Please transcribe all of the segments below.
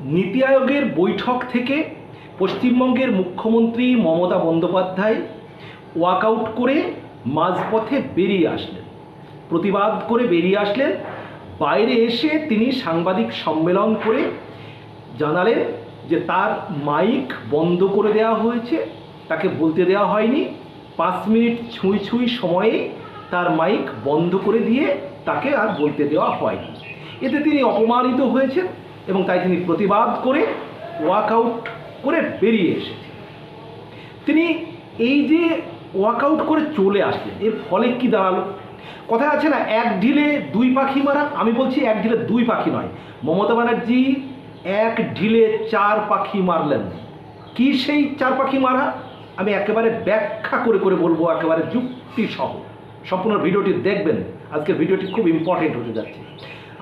নীতি আয়োগের বৈঠক থেকে পশ্চিমবঙ্গের মুখ্যমন্ত্রী মমতা বন্দ্যোপাধ্যায় ওয়াকআউট করে মাঝপথে বেরিয়ে আসলেন। প্রতিবাদ করে বেরিয়ে আসলেন। বাইরে এসে তিনি সাংবাদিক সম্মেলন করে জানালেন যে তার মাইক বন্ধ করে দেওয়া হয়েছে। তাকে বলতে দেওয়া হয়নি। পাঁচ মিনিট ছুঁই ছুঁই সময়ে তার মাইক বন্ধ করে দিয়ে তাকে আর বলতে দেওয়া হয়নি। এতে তিনি অপমানিত হয়েছেন। এবং তাই তিনি প্রতিবাদ করে ওয়াকআউট করে বেরিয়ে এসেছেন তিনি এই যে ওয়াকআউট করে চলে আসলেন, এর ফলে কি দাঁড়াল? কথা আছে না, এক ঢিলে দুই পাখি মারা, আমি বলছি এক ঢিলে দুই পাখি নয়। মমতা ব্যানার্জি এক ঢিলে চার পাখি মারলেন। কি সেই চার পাখি মারা? আমি একেবারে ব্যাখ্যা করে করে বলব, একেবারে যুক্তিসহ। সম্পূর্ণ ভিডিওটি দেখবেন। আজকের ভিডিওটি খুব ইম্পর্টেন্ট হতে যাচ্ছে।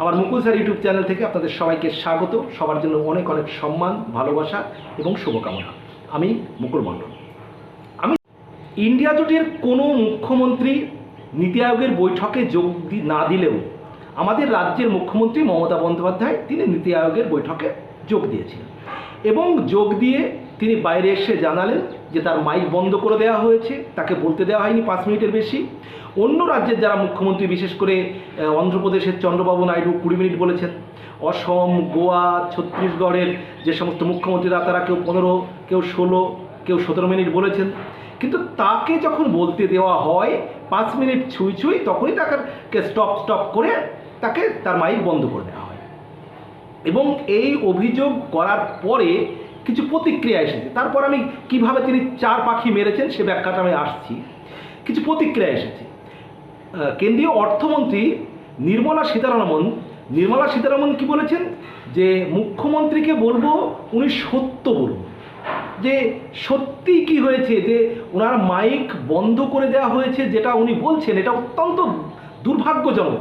আমার মুকুল স্যার ইউটিউব চ্যানেল থেকে আপনাদের সবাইকে স্বাগত। সবার জন্য অনেক অনেক সম্মান, ভালোবাসা এবং শুভকামনা। আমি মুকুল মণ্ডল। আমি ইন্ডিয়া জোটের কোনো মুখ্যমন্ত্রী নীতি আয়োগের বৈঠকে যোগ না দিলেও আমাদের রাজ্যের মুখ্যমন্ত্রী মমতা বন্দ্যোপাধ্যায় তিনি নীতি আয়োগের বৈঠকে যোগ দিয়েছিলেন এবং যোগ দিয়ে তিনি বাইরে এসে জানালেন যে তার মাইক বন্ধ করে দেওয়া হয়েছে, তাকে বলতে দেওয়া হয়নি পাঁচ মিনিটের বেশি। অন্য রাজ্যের যারা মুখ্যমন্ত্রী, বিশেষ করে অন্ধ্রপ্রদেশের চন্দ্রবাবু নাইডু কুড়ি মিনিট বলেছেন, অসম, গোয়া, ছত্তিশগড়ের যে সমস্ত মুখ্যমন্ত্রীরা, তারা কেউ পনেরো, কেউ ষোলো, কেউ সতেরো মিনিট বলেছেন। কিন্তু তাকে যখন বলতে দেওয়া হয়, পাঁচ মিনিট ছুঁই ছুঁই, তখনই তাকে স্টপ স্টপ করে তাকে তার মাইক বন্ধ করে দেওয়া হয়। এবং এই অভিযোগ করার পরে কিছু প্রতিক্রিয়া এসেছে। তারপর আমি কীভাবে তিনি চার পাখি মেরেছেন সে ব্যাখ্যাটা আমি আসছি। কিছু প্রতিক্রিয়া এসেছে। কেন্দ্রীয় অর্থমন্ত্রী নির্মলা সীতারামন নির্মলা সীতারামন কি বলেছেন? যে মুখ্যমন্ত্রীকে বলব উনি সত্য বলুন। যে সত্যি কি হয়েছে? যে ওনার মাইক বন্ধ করে দেওয়া হয়েছে যেটা উনি বলছেন, এটা অত্যন্ত দুর্ভাগ্যজনক।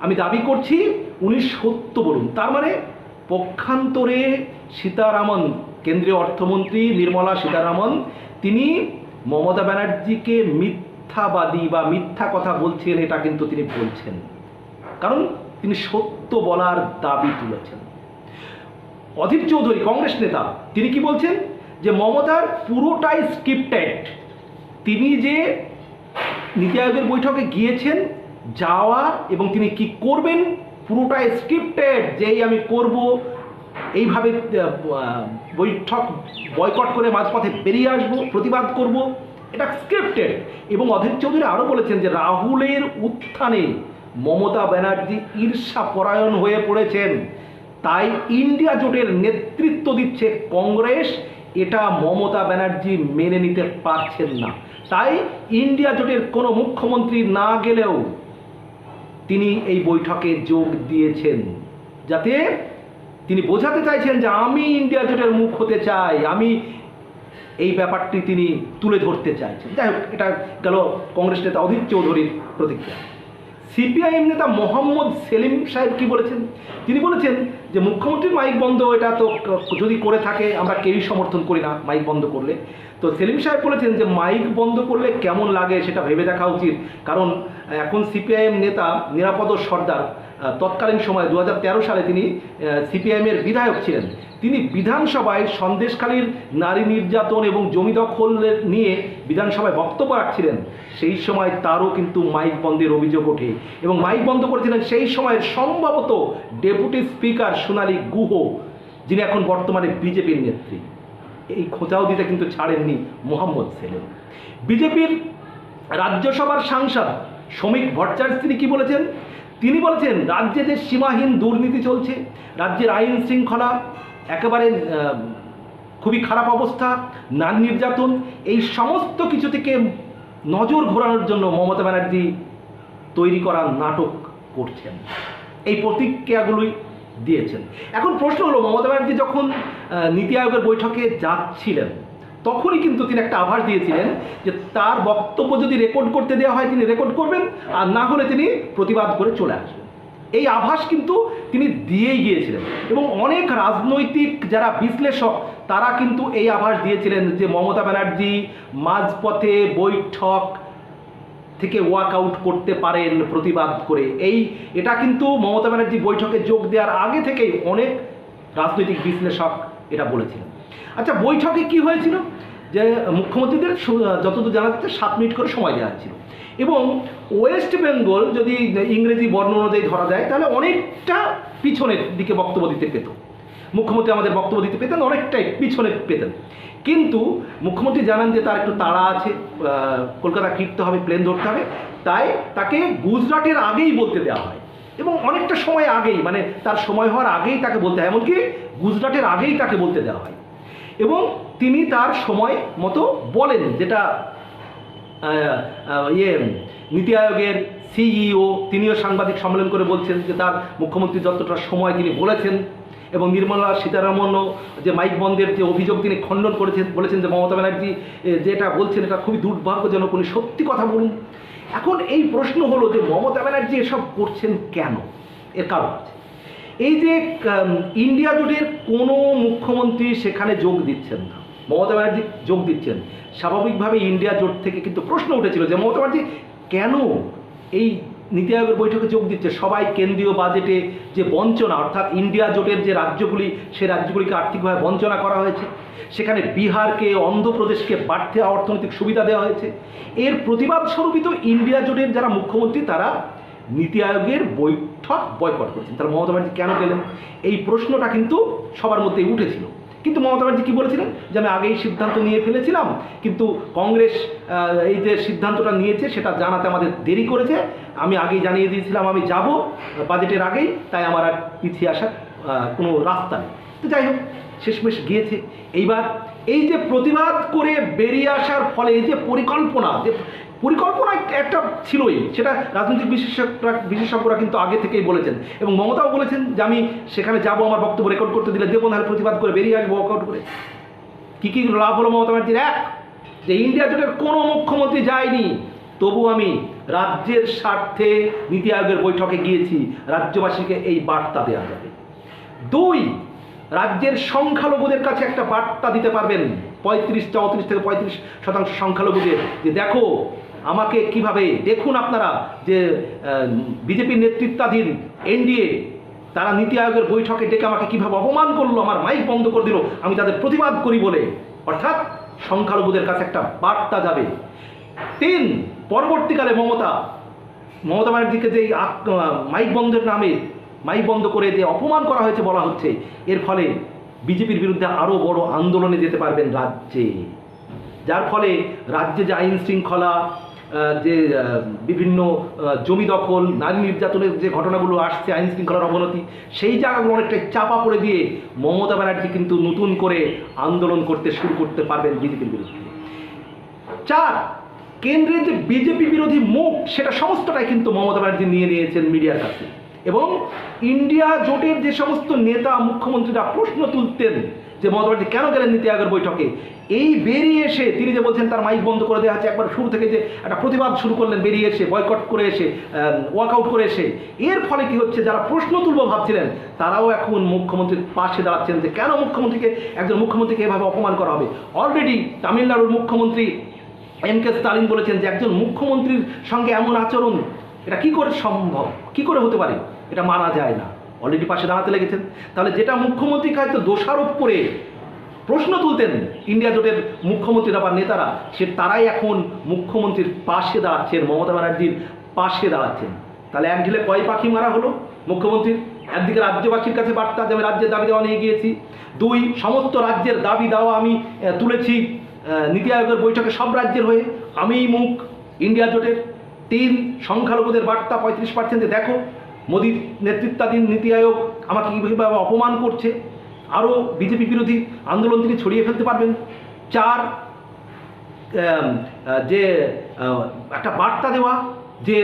আমি দাবি করছি উনি সত্য বলুন। তার মানে পক্ষান্তরে সীতারামন, কেন্দ্রীয় অর্থমন্ত্রী নির্মলা সীতারামন, তিনি মমতা ব্যানার্জিকে মিথ্যাবাদী বা মিথ্যা কথা বলছেন এটা কিন্তু তিনি বলছেন। কারণ তিনি সত্য বলার দাবি তুলেছেন। অধীর চৌধুরী, কংগ্রেস নেতা, তিনি কি বলছেন? যে মমতার পুরোটাই স্ক্রিপ্টেড তিনি যে নীতি আয়োগের বৈঠকে গিয়েছেন, যাওয়া এবং তিনি কি করবেন, পুরোটাই স্ক্রিপ্টেড যেই আমি করব, এইভাবে বৈঠক বয়কট করে মাঝপথে বেরিয়ে আসব, প্রতিবাদ করব। এটা স্ক্রিপ্টেড এবং অধীর চৌধুরী আরও বলেছেন যে রাহুলের উত্থানে মমতা ব্যানার্জি ঈর্ষা পরায়ণ হয়ে পড়েছেন। তাই ইন্ডিয়া জোটের নেতৃত্ব দিচ্ছে কংগ্রেস। এটা মমতা ব্যানার্জি মেনে নিতে পারছেন না। তাই ইন্ডিয়া জোটের কোনো মুখ্যমন্ত্রী না গেলেও তিনি এই বৈঠকে যোগ দিয়েছেন। যাতে তিনি বোঝাতে চাইছেন যে আমি ইন্ডিয়া জোটের মুখ হতে চাই, আমি এই ব্যাপারটি তিনি তুলে ধরতে চাইছেন। যাই হোক, এটা গেল কংগ্রেস নেতা অধীর চৌধুরীর প্রতিক্রিয়া। সিপিআইএম নেতা মোহাম্মদ সেলিম সাহেব কি বলেছেন? তিনি বলেছেন যে, মুখ্যমন্ত্রীর মাইক বন্ধ, এটা তো যদি করে থাকে, আমরা কেউই সমর্থন করি না মাইক বন্ধ করলে। তো সেলিম সাহেব বলেছেন যে, মাইক বন্ধ করলে কেমন লাগে সেটা ভেবে দেখা উচিত। কারণ এখন সিপিআইএম নেতা নিরাপদ সর্দার তৎকালীন সময় দু সালে তিনি সিপিআইএমের বিধায়ক ছিলেন। তিনি বিধানসভায় সন্দেশখালীর নারী নির্যাতন এবং জমি দখলের নিয়ে বিধানসভায় বক্তব্য রাখছিলেন। সেই সময় তারও কিন্তু মাইক বন্ধের অভিযোগ ওঠে এবং মাইক বন্ধ করেছিলেন সেই সময়ের সম্ভবত ডেপুটি স্পিকার সোনালী গুহ, যিনি এখন বর্তমানে বিজেপির নেত্রী। এই খোঁচাও দিতে কিন্তু ছাড়েননি মোহাম্মদ সেলিম। বিজেপির রাজ্যসভার সাংসদ শ্রমিক ভট্টাচার্য তিনি কি বলেছেন? তিনি বলেছেন, রাজ্যে যে সীমাহীন দুর্নীতি চলছে, রাজ্যের আইন শৃঙ্খলা, একেবারে খুবই খারাপ অবস্থা নারী নির্যাতন, এই সমস্ত কিছু থেকে নজর ঘোরানোর জন্য মমতা ব্যানার্জি তৈরি করা নাটক করছেন। এই প্রতিক্রিয়াগুলোই দিয়েছেন। এখন প্রশ্ন হলো, মমতা ব্যানার্জি যখন নীতি আয়োগের বৈঠকে যাচ্ছিলেন তখনই কিন্তু তিনি একটা আভাস দিয়েছিলেন যে তার বক্তব্য যদি রেকর্ড করতে দেওয়া হয়, তিনি রেকর্ড করবেন, আর না হলে তিনি প্রতিবাদ করে চলে আসবেন। এই আভাস কিন্তু তিনি দিয়েই গিয়েছিলেন। এবং অনেক রাজনৈতিক যারা বিশ্লেষক, তারা কিন্তু এই আভাস দিয়েছিলেন যে মমতা ব্যানার্জি মাঝপথে বৈঠক থেকে ওয়াকআউট করতে পারেন, প্রতিবাদ করে। এই, এটা কিন্তু মমতা ব্যানার্জি বৈঠকে যোগ দেওয়ার আগে থেকেই অনেক রাজনৈতিক বিশ্লেষক এটা বলেছিলেন। আচ্ছা বৈঠকে কি হয়েছিল? যে মুখ্যমন্ত্রীদের যতদূর জানা যাচ্ছে সাত মিনিট করে সময় দেওয়া হয়েছিল। এবং ওয়েস্ট বেঙ্গল যদি ইংরেজি বর্ণ অনুযায়ী ধরা যায়, তাহলে অনেকটা পিছনের দিকে বক্তব্য দিতে পেত। মুখ্যমন্ত্রী আমাদের বক্তব্য দিতে পেতেন, অনেকটাই পিছনে পেতেন। কিন্তু মুখ্যমন্ত্রী জানান যে তার একটু তাড়া আছে কলকাতা ফিরতে হবে, প্লেন ধরতে হবে, তাই তাকে গুজরাটের আগেই বলতে দেওয়া হয়। এবং অনেকটা সময় আগেই মানে তার সময় হওয়ার আগেই তাকে বলতে হয়, এমনকি গুজরাটের আগেই তাকে বলতে দেওয়া হয়। এবং তিনি তার সময় মতো বলেন যেটা ইয়ে নীতি আয়োগের সিইও তিনিও সাংবাদিক সম্মেলন করে বলছেন যে তার মুখ্যমন্ত্রী যতটা সময় তিনি বলেছেন এবং নির্মলা সীতারামনও যে মাইক বন্ধের যে অভিযোগ তিনি খণ্ডন করেছেন, বলেছেন যে মমতা ব্যানার্জি যেটা বলছেন এটা খুবই দুর্ভাগ্যজনক, উনি সত্যি কথা বলুন। এখন এই প্রশ্ন হলো যে মমতা ব্যানার্জি এসব করছেন কেন? এর কারণ এই যে ইন্ডিয়া জোটের কোনো মুখ্যমন্ত্রী সেখানে যোগ দিচ্ছেন না। মমতা ব্যানার্জি যোগ দিচ্ছেন। স্বাভাবিকভাবে ইন্ডিয়া জোট থেকে কিন্তু প্রশ্ন উঠেছিল যে, মমতা ব্যানার্জি কেন এই নীতি আয়োগের বৈঠকে যোগ দিচ্ছে? সবাই কেন্দ্রীয় বাজেটে যে বঞ্চনা, অর্থাৎ ইন্ডিয়া জোটের যে রাজ্যগুলি সেই রাজ্যগুলিকে আর্থিকভাবে বঞ্চনা করা হয়েছে। সেখানে বিহারকে, অন্ধ্রপ্রদেশকে বাড়তি অর্থনৈতিক সুবিধা দেওয়া হয়েছে। এর প্রতিবাদ স্বরূপই তো ইন্ডিয়া জোটের যারা মুখ্যমন্ত্রী, তারা নীতি আয়োগের বৈঠক বয়কট করেছেন। তারা মমতা ব্যানার্জি কেন গেলেন? এই প্রশ্নটা কিন্তু সবার মধ্যেই উঠেছিল। কিন্তু মমতা ব্যানার্জি কী বলেছিলেন? যে আমি আগেই সিদ্ধান্ত নিয়ে ফেলেছিলাম, কিন্তু কংগ্রেস এই যে সিদ্ধান্তটা নিয়েছে সেটা জানাতে আমাদের দেরি করেছে। আমি আগেই জানিয়ে দিয়েছিলাম, আমি যাব বাজেটের আগেই, তাই আমার আর পিছিয়ে আসার কোনো রাস্তা নেই। তো যাই হোক, শেষমেশ গিয়েছে। এইবার এই যে প্রতিবাদ করে বেরিয়ে আসার ফলে এই যে পরিকল্পনা, যে পরিকল্পনা একটা ছিলই, সেটা রাজনৈতিক বিশেষজ্ঞরা বিশেষজ্ঞরা কিন্তু আগে থেকেই বলেছেন। এবং মমতাও বলেছেন যে আমি সেখানে যাব, আমার বক্তব্য রেকর্ড করতে দিলে দেবো, নাহলে প্রতিবাদ করে বেরিয়ে আসব ওয়ার্কআউট করে। কী কী লাভ হলো মমতা ব্যানার্জির? এক, যে ইন্ডিয়া জোটের কোনো মুখ্যমন্ত্রী যায়নি। তবু আমি রাজ্যের স্বার্থে নীতি আয়োগের বৈঠকে গিয়েছি, রাজ্যবাসীকে এই বার্তা দেওয়া যাবে। দুই, রাজ্যের সংখ্যালঘুদের কাছে একটা বার্তা দিতে পারবেন, পঁয়ত্রিশ, চৌত্রিশ থেকে পঁয়ত্রিশ শতাংশ সংখ্যালঘুদের, যে দেখো আমাকে কীভাবে দেখুন আপনারা যে বিজেপির নেতৃত্বাধীন এনডিএ, তারা নীতি আয়োগের বৈঠকে ডেকে আমাকে কীভাবে অপমান করল, আমার মাইক বন্ধ করে দিল, আমি তাদের প্রতিবাদ করি বলে। অর্থাৎ সংখ্যালঘুদের কাছে একটা বার্তা যাবে। তিন, পরবর্তীকালে মমতা মমতা ব্যানার্জিকে যে মাইক বন্ধের নামে, মাইক বন্ধ করে যে অপমান করা হয়েছে বলা হচ্ছে, এর ফলে বিজেপির বিরুদ্ধে আরও বড় আন্দোলনে যেতে পারবেন রাজ্যে। যার ফলে রাজ্যে যে আইন শৃঙ্খলা যে বিভিন্ন জমি দখল, নারী নির্যাতনের যে ঘটনাগুলো আসছে, আইন শৃঙ্খলার অবনতি, সেই জায়গাগুলো অনেকটা চাপা পড়ে দিয়ে মমতা ব্যানার্জি কিন্তু নতুন করে আন্দোলন করতে শুরু করতে পারবেন বিজেপির বিরুদ্ধে। চার, কেন্দ্রের যে বিজেপি বিরোধী মুখ, সেটা সমস্তটাই কিন্তু মমতা ব্যানার্জি নিয়ে নিয়েছেন মিডিয়ার কাছে। এবং ইন্ডিয়া জোটের যে সমস্ত নেতা, মুখ্যমন্ত্রীরা প্রশ্ন তুলতেন যে মমতা কেন গেলেন নীতি আয়োগের বৈঠকে? এই বেরিয়ে এসে তিনি যে বলছেন তার মাইক বন্ধ করে দেওয়া হচ্ছে, একবার শুরু থেকে যে একটা প্রতিবাদ শুরু করলেন, বেরিয়ে এসে বয়কট করে এসে ওয়াকআউট করে এসে, এর ফলে কি হচ্ছে, যারা প্রশ্ন তুলব ভাবছিলেন, তারাও এখন মুখ্যমন্ত্রীর পাশে দাঁড়াচ্ছেন যে কেন মুখ্যমন্ত্রীকে, একজন মুখ্যমন্ত্রীকে এভাবে অপমান করা হবে? অলরেডি তামিলনাড়ুর মুখ্যমন্ত্রী এম কে স্টালিন বলেছেন যে একজন মুখ্যমন্ত্রীর সঙ্গে এমন আচরণ এটা কি করে সম্ভব? কি করে হতে পারে? এটা মানা যায় না। অলরেডি পাশে দাঁড়াতে লেগেছেন। তাহলে যেটা মুখ্যমন্ত্রীকে হয়তো দোষারোপ করে প্রশ্ন তুলতেন ইন্ডিয়া জোটের মুখ্যমন্ত্রীরা বা নেতারা, সে তারাই এখন মুখ্যমন্ত্রীর পাশে দাঁড়াচ্ছেন, মমতা ব্যানার্জির পাশে দাঁড়াচ্ছেন। তাহলে এক ঢিলে কয় পাখি মারা হলো মুখ্যমন্ত্রীর? একদিকে রাজ্যবাসীর কাছে বার্তা যে আমি রাজ্যের দাবি দেওয়া নিয়ে গিয়েছি। দুই, সমস্ত রাজ্যের দাবি দেওয়া আমি তুলেছি নীতি আয়োগের বৈঠকে সব রাজ্যের হয়ে। আমিই মুখ ইন্ডিয়া জোটের। তিন সংখ্যালঘুদের বার্তা পঁয়ত্রিশ পার্সেন্টে দেখো। মোদীর নেতৃত্বাধীন নীতি আয়োগ আমাকে কীভাবে অপমান করছে। আরও বিজেপি বিরোধী আন্দোলন তিনি ছড়িয়ে ফেলতে পারবেন। চার যে একটা বার্তা দেওয়া যে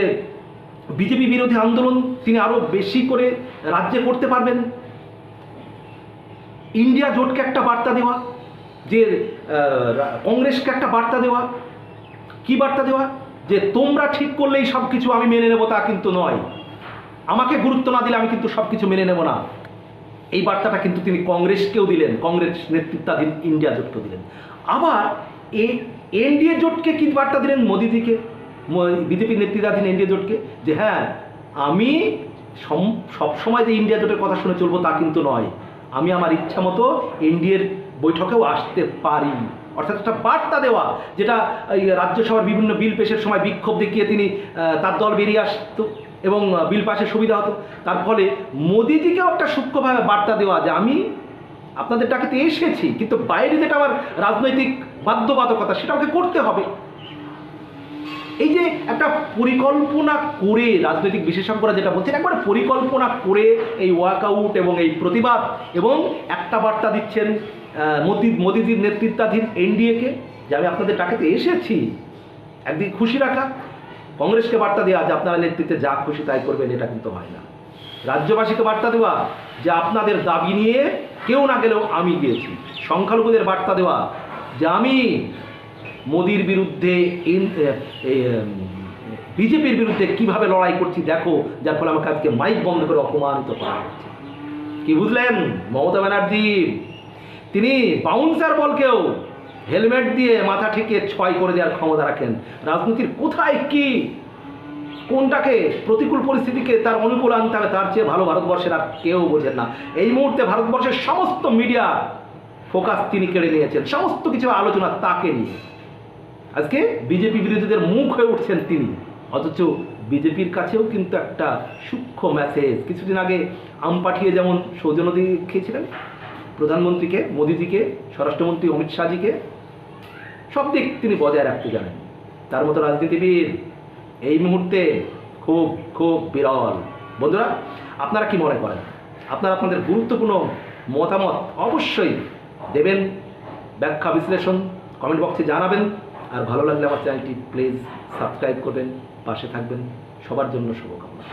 বিজেপি বিরোধী আন্দোলন তিনি আরও বেশি করে রাজ্যে করতে পারবেন। ইন্ডিয়া জোটকে একটা বার্তা দেওয়া, যে কংগ্রেসকে একটা বার্তা দেওয়া। কি বার্তা দেওয়া? যে তোমরা ঠিক করলেই সব কিছু আমি মেনে নেব তা কিন্তু নয়। আমাকে গুরুত্ব না দিলে আমি কিন্তু সব কিছু মেনে নেব না। এই বার্তাটা কিন্তু তিনি কংগ্রেসকেও দিলেন, কংগ্রেস নেতৃত্বাধীন ইন্ডিয়া জোটকেও দিলেন। আবার এই এনডিএ জোটকে কি বার্তা দিলেন মোদিজিকে বিজেপি নেতৃত্বাধীন এনডিএ জোটকে? যে হ্যাঁ আমি সব সময় যে ইন্ডিয়া জোটের কথা শুনে চলবো তা কিন্তু নয়। আমি আমার ইচ্ছা মতো এনডিএর বৈঠকেও আসতে পারি। অর্থাৎ একটা বার্তা দেওয়া, যেটা, এই রাজ্যসভার বিভিন্ন বিল পেশের সময় বিক্ষোভ দেখিয়ে তিনি তার দল বেরিয়ে আসতো এবং বিল পাশের সুবিধা হতো। তার ফলে মোদিজিকেও একটা সূক্ষ্মভাবে বার্তা দেওয়া যে আমি আপনাদের ডাকেতে এসেছি, কিন্তু বাইরে যেটা আমার রাজনৈতিক বাধ্যবাধকতা, সেটা আমাকে করতে হবে। এই যে একটা পরিকল্পনা করে রাজনৈতিক বিশেষজ্ঞরা যেটা বলছেন, একবার পরিকল্পনা করে এই ওয়ার্কআউট এবং এই প্রতিবাদ এবং একটা বার্তা দিচ্ছেন মোদি মোদিজির নেতৃত্বাধীন এনডিএকে যে আমি আপনাদের টাকাতে এসেছি, একদিন খুশি রাখা। কংগ্রেসকে বার্তা দেওয়া, যে আপনারা নেতৃত্বে যা খুশি তাই করবেন, এটা কিন্তু হয় না। রাজ্যবাসীকে বার্তা দেওয়া, যে আপনাদের দাবি নিয়ে কেউ না গেলেও আমি গিয়েছি। সংখ্যালঘুদের বার্তা দেওয়া, যে আমি মোদির বিরুদ্ধে বিজেপির বিরুদ্ধে কীভাবে লড়াই করছি, দেখো, যার ফলে আমাকে আজকে মাইক বন্ধ করে অপমানিত করা হচ্ছে। কি বুঝলেন? মমতা ব্যানার্জি তিনি বাউন্সার বলকেও হেলমেট দিয়ে মাথা ঠেকে ছয় করে দেওয়ার ক্ষমতা রাখেন। রাজনীতির কোথায় কি? কোনটাকে প্রতিকূল পরিস্থিতিকে তার অনুকূল আনতে হবে তার চেয়ে ভালো ভারতবর্ষের আর কেউ বোঝেন না। এই মুহূর্তে ভারতবর্ষের সমস্ত মিডিয়া ফোকাস তিনি কেড়ে নিয়েছেন। সমস্ত কিছু আলোচনা তাকে নিয়ে। আজকে বিজেপি বিরোধীদের মুখ হয়ে উঠছেন তিনি। অথচ বিজেপির কাছেও কিন্তু একটা সূক্ষ্ম মেসেজ কিছুদিন আগে আম পাঠিয়ে যেমন সৌজনদী খেয়েছিলেন প্রধানমন্ত্রীকে, মোদিজিকে, স্বরাষ্ট্রমন্ত্রী অমিত শাহজিকে, সব দিক তিনি বজায় রাখতে জানেন। তার মতো রাজনীতিবিদ এই মুহূর্তে খুব খুব বিরল। বন্ধুরা, আপনারা কি মনে করেন? আপনারা আপনাদের গুরুত্বপূর্ণ মতামত অবশ্যই দেবেন, ব্যাখ্যা, বিশ্লেষণ কমেন্ট বক্সে জানাবেন, আর ভালো লাগলে আমার চ্যানেলটি প্লিজ সাবস্ক্রাইব করবেন, পাশে থাকবেন। সবার জন্য শুভকামনা।